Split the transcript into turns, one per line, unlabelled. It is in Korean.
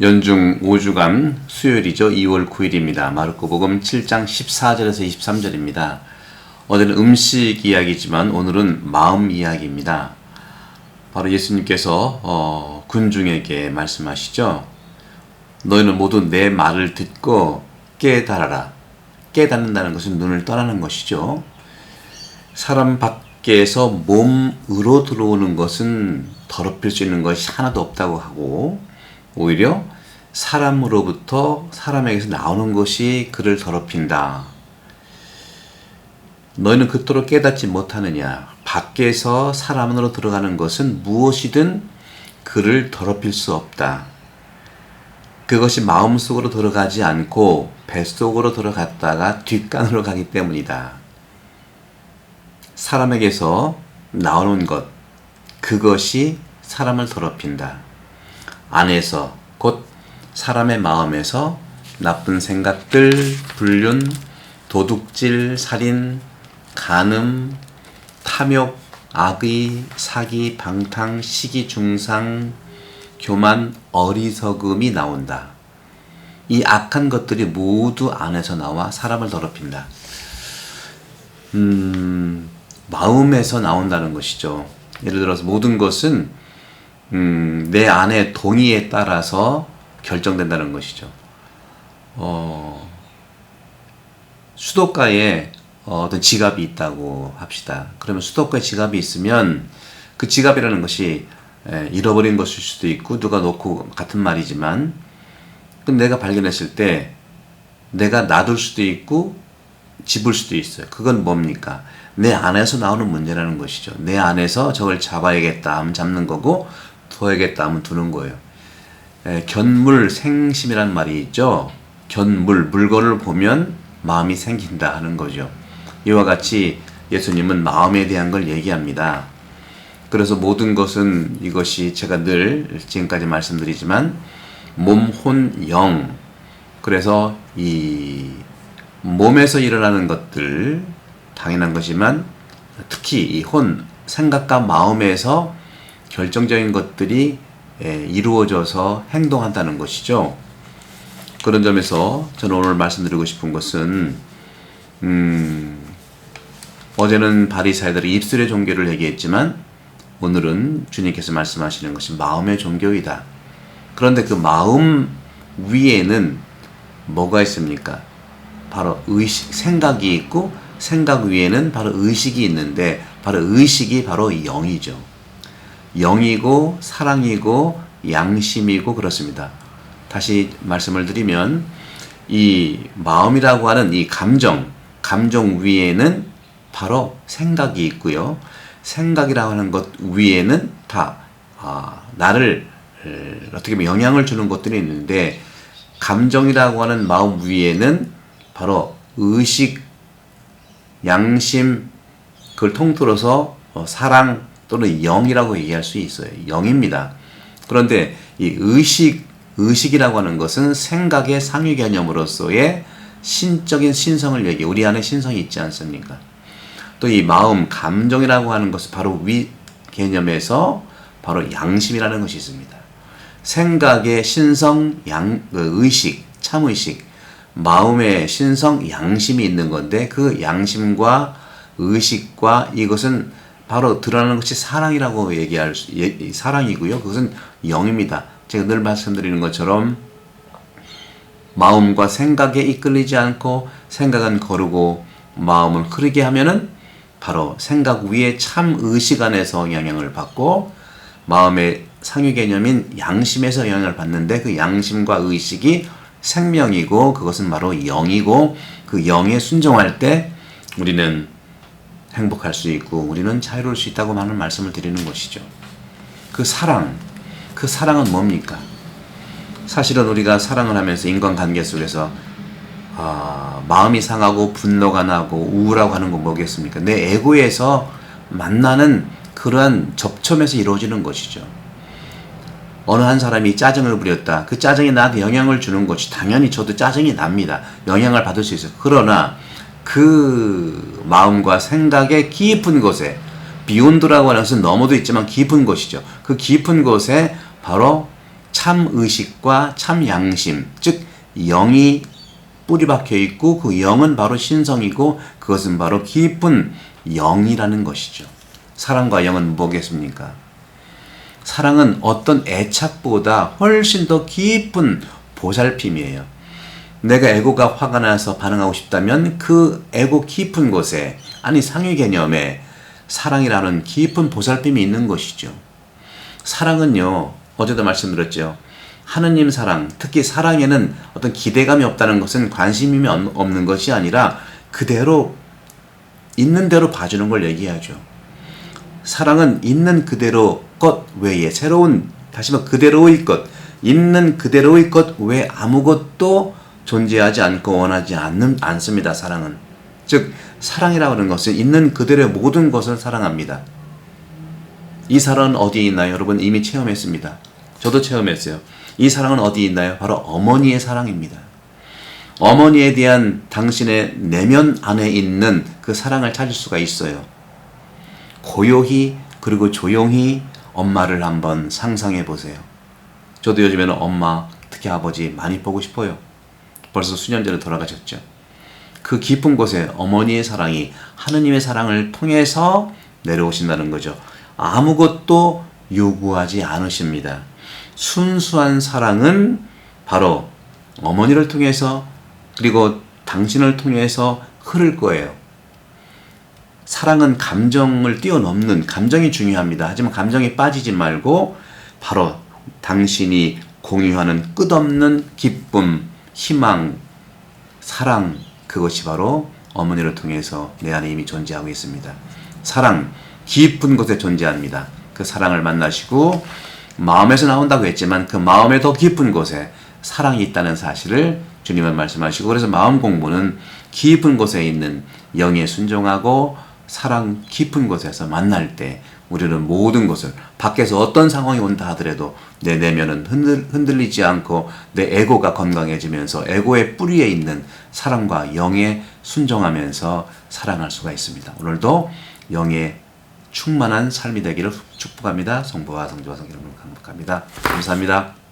연중 5주간 수요일이죠. 2월 9일입니다. 마르코복음 7장 14절에서 23절입니다. 어제는 음식 이야기지만 오늘은 마음 이야기입니다. 바로 예수님께서 어, 군중에게 말씀하시죠. 너희는 모두 내 말을 듣고 깨달아라. 깨닫는다는 것은 눈을 떠나는 것이죠. 사람 밖에서 몸으로 들어오는 것은 더럽힐 수 있는 것이 하나도 없다고 하고 오히려 사람으로부터 사람에게서 나오는 것이 그를 더럽힌다. 너희는 그토록 깨닫지 못하느냐. 밖에서 사람 으로 들어가는 것은 무엇이든 그를 더럽힐 수 없다. 그것이 마음속으로 들어가지 않고 뱃속으로 들어갔다가 뒷간으로 가기 때문이다. 사람에게서 나오는 것, 그것이 사람을 더럽힌다. 안에서 곧 사람의 마음에서 나쁜 생각들, 불륜, 도둑질, 살인, 간음, 탐욕, 악의, 사기, 방탕, 시기, 중상, 교만, 어리석음이 나온다. 이 악한 것들이 모두 안에서 나와 사람을 더럽힌다. 음, 마음에서 나온다는 것이죠. 예를 들어서 모든 것은 음, 내 안의 동의에 따라서 결정된다는 것이죠. 어, 수도가에 어떤 지갑이 있다고 합시다. 그러면 수도가에 지갑이 있으면 그 지갑이라는 것이 에, 잃어버린 것일 수도 있고 누가 놓고 같은 말이지만 그럼 내가 발견했을 때 내가 놔둘 수도 있고 집을 수도 있어요. 그건 뭡니까? 내 안에서 나오는 문제라는 것이죠. 내 안에서 저걸 잡아야겠다 하면 잡는 거고 둬야겠다 하면 두는 거예요. 에, 견물 생심이라는 말이 있죠. 견물, 물건을 보면 마음이 생긴다 하는 거죠. 이와 같이 예수님은 마음에 대한 걸 얘기합니다. 그래서 모든 것은 이것이 제가 늘 지금까지 말씀드리지만 몸, 혼, 영. 그래서 이 몸에서 일어나는 것들 당연한 거지만 특히 이 혼, 생각과 마음에서 결정적인 것들이 이루어져서 행동한다는 것이죠. 그런 점에서 저는 오늘 말씀드리고 싶은 것은 음, 어제는 바리사이들의 입술의 종교를 얘기했지만 오늘은 주님께서 말씀하시는 것이 마음의 종교이다. 그런데 그 마음 위에는 뭐가 있습니까? 바로 의식, 생각이 있고 생각 위에는 바로 의식이 있는데 바로 의식이 바로 영이죠. 영이고 사랑이고 양심이고 그렇습니다. 다시 말씀을 드리면 이 마음이라고 하는 이 감정, 감정 위에는 바로 생각이 있고요. 생각이라고 하는 것 위에는 다 아, 나를 어떻게 보면 영향을 주는 것들이 있는데 감정이라고 하는 마음 위에는 바로 의식, 양심 그걸 통틀어서 어, 사랑 또는 영이라고 얘기할 수 있어요. 영입니다. 그런데 이 의식 의식이라고 하는 것은 생각의 상위 개념으로서의 신적인 신성을 얘기, 우리 안에 신성이 있지 않습니까? 또 이 마음, 감정이라고 하는 것은 바로 위 개념에서 바로 양심이라는 것이 있습니다. 생각의 신성, 양, 그 의식, 참의식, 마음의 신성, 양심이 있는 건데 그 양심과 의식과 이것은 바로 드러나는 것이 사랑이라고 얘기할 수, 예, 사랑이고요. 그것은 영입니다. 제가 늘 말씀드리는 것처럼 마음과 생각에 이끌리지 않고 생각은 거르고 마음은 흐르게 하면은 바로 생각 위에 참 의식 안에서 영향을 받고 마음의 상위 개념인 양심에서 영향을 받는데 그 양심과 의식이 생명이고 그것은 바로 영이고 그 영에 순종할 때 우리는 행복할 수 있고 우리는 자유로울 수 있다고 많은 말씀을 드리는 것이죠. 그 사랑, 그 사랑은 뭡니까? 사실은 우리가 사랑을 하면서 인간관계 속에서 아, 마음이 상하고 분노가 나고 우울하고 하는 건 뭐겠습니까? 내 에고에서 만나는 그러한 접점에서 이루어지는 것이죠. 어느 한 사람이 짜증을 부렸다. 그 짜증이 나한테 영향을 주는 것이 당연히 저도 짜증이 납니다. 영향을 받을 수 있어요. 그러나 그 마음과 생각의 깊은 곳에 비욘드라고 하는 것은 너머도 있지만 깊은 곳이죠. 그 깊은 곳에 바로 참 의식과 참 양심, 즉 영이 뿌리 박혀 있고 그 영은 바로 신성이고 그것은 바로 깊은 영이라는 것이죠. 사랑과 영은 뭐겠습니까? 사랑은 어떤 애착보다 훨씬 더 깊은 보살핌이에요. 내가 에고가 화가 나서 반응하고 싶다면 그 에고 깊은 곳에 아니 상위 개념에 사랑이라는 깊은 보살핌이 있는 것이죠. 사랑은요 어제도 말씀드렸죠. 하느님 사랑, 특히 사랑에는 어떤 기대감이 없다는 것은 관심이 없는 것이 아니라 그대로 있는 대로 봐주는 걸 얘기하죠. 사랑은 있는 그대로 것 외에 새로운 다시 말해 그대로의 것, 있는 그대로의 것 외에 아무것도 존재하지 않고 원하지 않는 않습니다. 사랑은 즉 사랑이라고 하는 것은 있는 그대로의 모든 것을 사랑합니다. 이 사랑은 어디에 있나요? 여러분 이미 체험했습니다. 저도 체험했어요. 이 사랑은 어디에 있나요? 바로 어머니의 사랑입니다. 어머니에 대한 당신의 내면 안에 있는 그 사랑을 찾을 수가 있어요. 고요히 그리고 조용히 엄마를 한번 상상해 보세요. 저도 요즘에는 엄마, 특히 아버지 많이 보고 싶어요. 벌써 수년 전에 돌아가셨죠. 그 깊은 곳에 어머니의 사랑이 하느님의 사랑을 통해서 내려오신다는 거죠. 아무것도 요구하지 않으십니다. 순수한 사랑은 바로 어머니를 통해서 그리고 당신을 통해서 흐를 거예요. 사랑은 감정을 뛰어넘는 감정이 중요합니다. 하지만 감정이 빠지지 말고 바로 당신이 공유하는 끝없는 기쁨, 희망, 사랑 그것이 바로 어머니를 통해서 내 안에 이미 존재하고 있습니다. 사랑 깊은 곳에 존재합니다. 그 사랑을 만나시고 마음에서 나온다고 했지만 그 마음의 더 깊은 곳에 사랑이 있다는 사실을 주님은 말씀하시고 그래서 마음 공부는 깊은 곳에 있는 영에 순종하고 사랑 깊은 곳에서 만날 때 우리는 모든 것을 밖에서 어떤 상황이 온다 하더라도 내 내면은 흔들, 흔들리지 않고 내 에고가 건강해지면서 에고의 뿌리에 있는 사랑과 영에 순종하면서 사랑할 수가 있습니다. 오늘도 영의 충만한 삶이 되기를 축복합니다. 성부와 성자와 성령으로 감사합니다. 감사합니다.